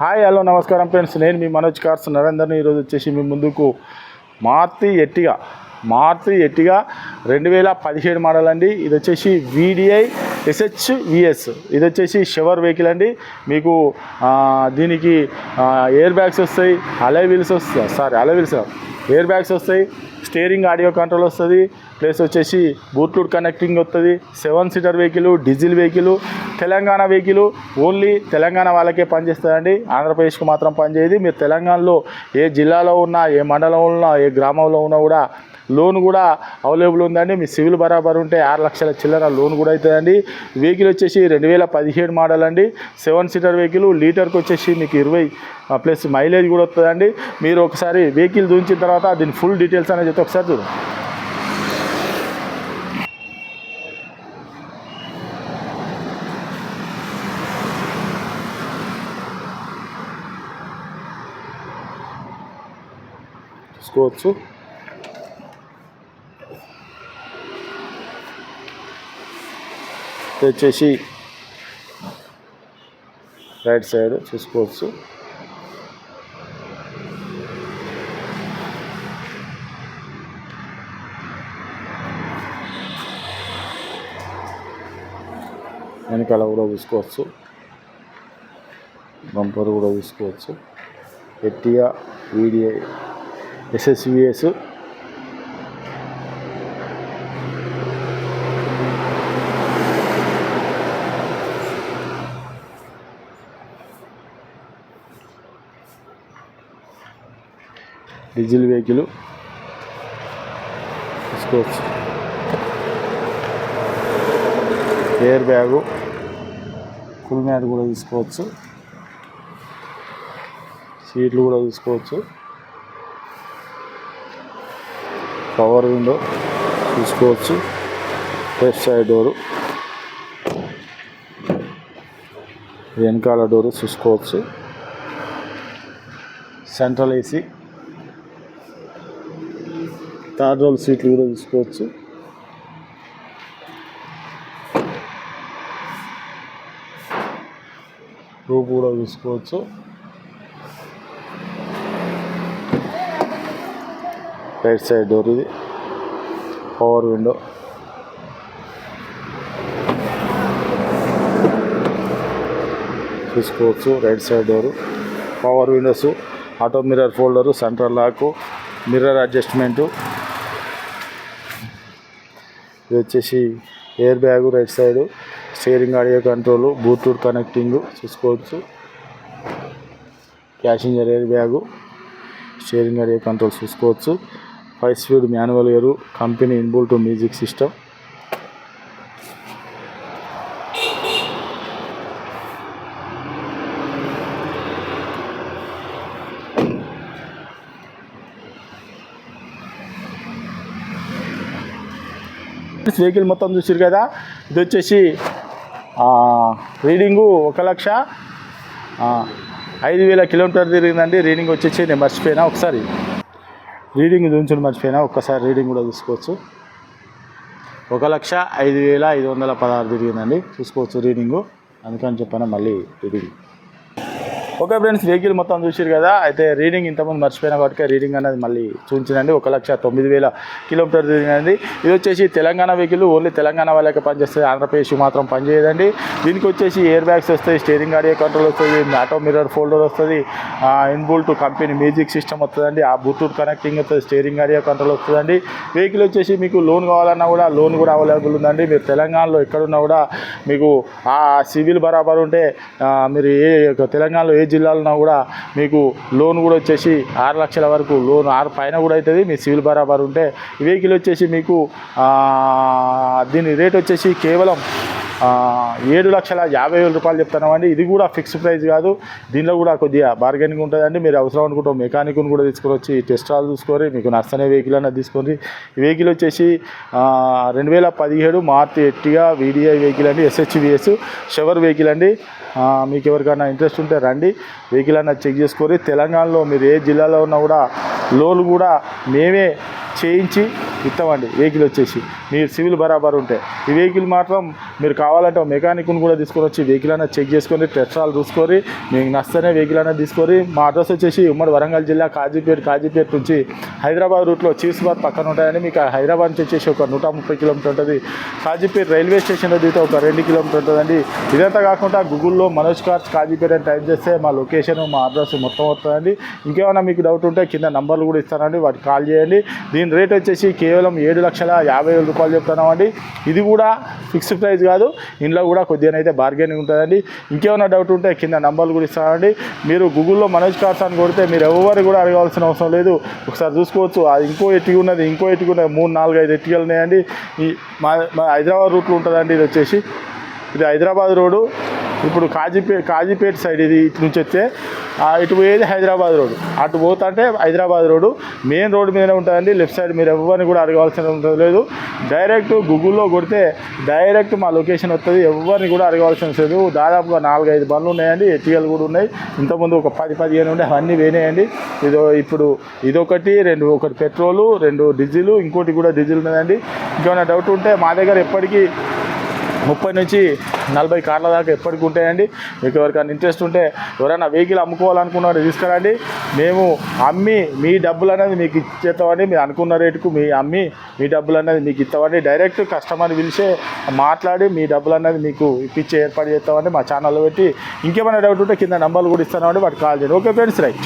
Hi hello నమస్కారం friends. నేను మీ Manoj cars. నరేందర్ని ఈరోజు వచ్చేసి మీ ముందుకు మార్తి ఎట్టిగా మార్తి ఎట్టిగా రెండు వేల పదిహేడు మోడల్ అండి. ఇది వచ్చేసి వీడిఐ ఎస్హెచ్ విఎస్ ఇది వచ్చేసి షవర్ వెహికల్ అండి. మీకు దీనికి ఎయిర్ బ్యాగ్స్ వస్తాయి అలై వీల్స్ వస్తాయి sorry alloy wheels air bags వస్తాయి స్టీరింగ్ ఆడియో కంట్రోల్ వస్తుంది ప్లస్ వచ్చేసి బూట్లూడ్ కనెక్టింగ్ వస్తుంది seven seater vehicle diesel vehicle Telangana vehicle only Telangana వాళ్ళకే పనిచేస్తుందండి ఆంధ్రప్రదేశ్కి మాత్రం పనిచేయదు. మీరు తెలంగాణలో ఏ జిల్లాలో ఉన్నా ఏ మండలంలో ఉన్నా ఏ గ్రామంలో ఉన్నా కూడా లోన్ కూడా అవైలబుల్ ఉందండి. మీ సివిల్ బరాబర్ ఉంటే ఆరు లక్షల చిల్లర లోన్ కూడా అవుతుందండి. వెహికల్ వచ్చేసి రెండు వేల పదిహేడు మోడల్ అండి. సెవెన్ సీటర్ వెహికల్ లీటర్కి వచ్చేసి మీకు ఇరవై ప్లస్ మైలేజ్ కూడా వస్తుందండి. మీరు ఒకసారి వెహికల్ చూపించిన తర్వాత దీని ఫుల్ డీటెయిల్స్ అనేది చెప్తే ఒకసారి చూడండి చూసుకోవచ్చు. ఇది వచ్చేసి రైట్ సైడ్ చూసుకోవచ్చు. వెనకాల కూడా చూసుకోవచ్చు. బంపర్ కూడా చూసుకోవచ్చు. ఎట్టిగా వీడిఐ ఎస్ఎస్విఎస్ డీజిల్ వెహికల్. తీసుకోవచ్చు. Air bag. ఫుల్ మ్యాట్ కూడా తీసుకోవచ్చు. సీట్లు కూడా తీసుకోవచ్చు. పవర్ విండో తీసుకోవచ్చు. Left side door. వెనకాల డోరు చూసుకోవచ్చు. Central AC. థర్డ్ రోల్ సీట్లు కూడా చూసుకోవచ్చు రూప్ కూడా చూసుకోవచ్చు రైట్ సైడ్ డోర్ ఇది. పవర్ విండో చూసుకోవచ్చు right side door power windows auto mirror folder central lock mirror adjustment ఇది వచ్చేసి air bag right side steering audio control bluetooth connecting చూసుకోవచ్చు passenger air bag steering audio control చూసుకోవచ్చు five speed manual air company inbuilt music system. Vehicle మొత్తం చూసారు కదా. ఇది వచ్చేసి reading ఒక లక్ష ఐదు వేల కిలోమీటర్ తిరిగిందండి. రీడింగ్ వచ్చేసి నేను మర్చిపోయినా ఒకసారి. రీడింగ్ చూపించడం మర్చిపోయినా ఒక్కసారి రీడింగ్ కూడా చూసుకోవచ్చు. ఒక లక్ష ఐదు వేల ఐదు వందల పదహారు తిరిగిందండి. చూసుకోవచ్చు రీడింగు. అందుకని చెప్పాను మళ్ళీ రీడింగ్. ఓకే ఫ్రెండ్స్ వెహికల్ మొత్తం చూసారు కదా. అయితే రీడింగ్ ఇంతకుముందు మర్చిపోయిన కాబట్టి రీడింగ్ అనేది మళ్ళీ చూపించినండి. ఒక లక్ష తొమ్మిది వేల కిలోమీటర్ తిరిగినది ఇది వచ్చేసి తెలంగాణ వెహికల్ ఓన్లీ తెలంగాణ వాళ్ళకి పనిచేస్తుంది ఆంధ్రప్రదేశ్ మాత్రం పనిచేయదండి దీనికి వచ్చేసి ఎయిర్ బ్యాగ్స్ వస్తాయి స్టీరింగ్ ఆడియో కంట్రోల్ వస్తుంది ఆటో మిర్రర్ ఫోల్డర్ వస్తుంది. ఇన్బుల్ట్ కంపెనీ మ్యూజిక్ సిస్టమ్ వస్తుందండి. ఆ బ్లూటూత్ కనెక్టింగ్ వస్తుంది స్టీరింగ్ ఆడియో కంట్రోల్ వస్తుందండి. వెహికల్ వచ్చేసి మీకు లోన్ కావాలన్నా కూడా లోన్ కూడా అవైలబుల్ ఉందండి. మీరు తెలంగాణలో ఎక్కడున్నా కూడా మీకు ఆ సివిల్ బరాబర్ ఉంటే మీరు ఏ తెలంగాణలో ఏ జిల్లాలో కూడా మీకు లోన్ కూడా వచ్చేసి ఆరు లక్షల వరకు లోన్ ఆరు పైన కూడా అవుతుంది మీ సివిల్ బరాబర్ ఉంటే. వెహికల్ వచ్చేసి మీకు దీని రేట్ వచ్చేసి కేవలం ఏడు లక్షల యాభై వేల రూపాయలు చెప్తున్నామండి ఇది కూడా ఫిక్స్ ప్రైస్ కాదు. దీనిలో కూడా కొద్దిగా బార్గెనింగ్ ఉంటుందండి. మీరు అవసరం అనుకుంటే మెకానిక్ని కూడా తీసుకొని వచ్చి టెస్ట్ రాల్ చూసుకొని మీకు నచ్చనే వెహికల్ అన్నది తీసుకొని వెహికల్ వచ్చేసి రెండు వేల పదిహేడు మార్తి ఎట్టిగా వీడిఐ వెహికల్ అండి ఎస్హెచ్విఎస్ షవర్ వెహికల్ అండి. మీకు ఎవరికైనా ఇంట్రెస్ట్ ఉంటే రండి. వెహికల్ అన్నది చెక్ చేసుకొని తెలంగాణలో మీరు ఏ జిల్లాలో ఉన్నా కూడా లోన్ కూడా మేమే చేయించి ఇస్తామండి వెహికల్ వచ్చేసి. మీరు సివిల్ బరాబర్ ఉంటే. ఈ వెహికల్ మాత్రం మీరు కావాలంటే మెకానిక్ని కూడా తీసుకొని వచ్చి వెహికల్ అనేది చెక్ చేసుకొని టెస్ట్రాలు చూసుకొని మీకు నచ్చనే వెహికల్ అనేది తీసుకొని మా అడ్రస్ వచ్చేసి ఉమ్మడి వరంగల్ జిల్లా కాజీపేట కాజీపేట నుంచి హైదరాబాద్ రూట్లో చీస్బాద్ పక్కన ఉంటాయని మీకు హైదరాబాద్ నుంచి వచ్చేసి ఒక నూట ముప్పై కిలోమీటర్ ఉంటుంది. కాజీపేట రైల్వే స్టేషన్లో దిగితే ఒక రెండు కిలోమీటర్ ఉంటుందండి. ఇదంతా కాకుండా గూగుల్లో మనోజ్ కార్స్ కాజీపేట అని టైప్ చేస్తే మా లొకేషన్ మా అడ్రస్ మొత్తం వస్తుందండి. ఇంకేమైనా మీకు డౌట్ ఉంటే కింద నంబర్లు కూడా ఇస్తానండి వాటికి కాల్ చేయండి. దీని రేట్ వచ్చేసి కేవలం ఏడు లక్షల యాభై వేల రూపాయలు చెప్తున్నామండి. ఇది కూడా ఫిక్స్డ్ ప్రైస్ కాదు. ఇంట్లో కూడా కొద్దిగా అయితే బార్గెనింగ్ ఉంటుందండి. ఇంకేమైనా డౌట్ ఉంటే కింద నంబర్లు కూడా ఇస్తానండి. మీరు గూగుల్లో మనోజ్ కార్స్ అని కొడితే మీరు ఎవరు కూడా అడగాల్సిన అవసరం లేదు. ఒకసారి చూసుకోవచ్చు. అది ఇంకో ఎట్టి ఉన్నది ఇంకో ఎట్టిగా ఉన్నది. మూడు నాలుగు ఐదు ఎట్టికలు ఉన్నాయండి. ఈ మా మా హైదరాబాద్ రూట్లో ఉంటుందండి ఇది వచ్చేసి. ఇది హైదరాబాద్ రోడ్డు. ఇప్పుడు కాజీపేట కాజీపేట సైడ్ ఇది ఇటు నుంచి వస్తే ఇటు పోయేది హైదరాబాద్ రోడ్డు. అటు పోతుంటే హైదరాబాద్ రోడ్డు. మెయిన్ రోడ్డు మీదనే ఉంటుందండి. లెఫ్ట్ సైడ్ మీరు ఎవరిని కూడా అడగాల్సిన లేదు. డైరెక్ట్ గూగుల్లో కొడితే డైరెక్ట్ మా లొకేషన్ వస్తుంది ఎవరిని కూడా అడగాల్సిన లేదు. దాదాపుగా నాలుగైదు బండ్లు ఉన్నాయండి. ఎట్టిగలు కూడా ఉన్నాయి. ఇంతకుముందు ఒక పది పదిహేను ఉండే అవన్నీ వేనేయండి ఇదో ఇప్పుడు ఇదొకటి రెండు ఒకటి పెట్రోలు రెండు డీజిల్ ఇంకోటి కూడా డీజిల్ ఉన్నదండి. ఇంకేమైనా డౌట్ ఉంటే మా దగ్గర ఎప్పటికీ ముప్పై నుంచి నలభై కార్ల దాకా ఎప్పటికి ఉంటాయండి. మీకు ఎవరికైనా ఇంట్రెస్ట్ ఉంటే ఎవరైనా వెహికల్ అమ్ముకోవాలనుకున్నారో తీసుకురండి. మేము అమ్మి మీ డబ్బులు అనేది మీకు ఇచ్చేస్తామండి. మీరు అనుకున్న రేటుకు మీ అమ్మి మీ డబ్బులు అనేది మీకు ఇస్తామండి. డైరెక్ట్ కస్టమర్ని పిలిచే మాట్లాడి మీ డబ్బులు అనేది మీకు ఇప్పించే ఏర్పాటు చేస్తామండి మా ఛానల్లో పెట్టి. ఇంకేమైనా డౌట్ ఉంటే కింద నెంబర్లు కూడా ఇస్తామండి వాటికి కాల్ చేయండి. Okay friends right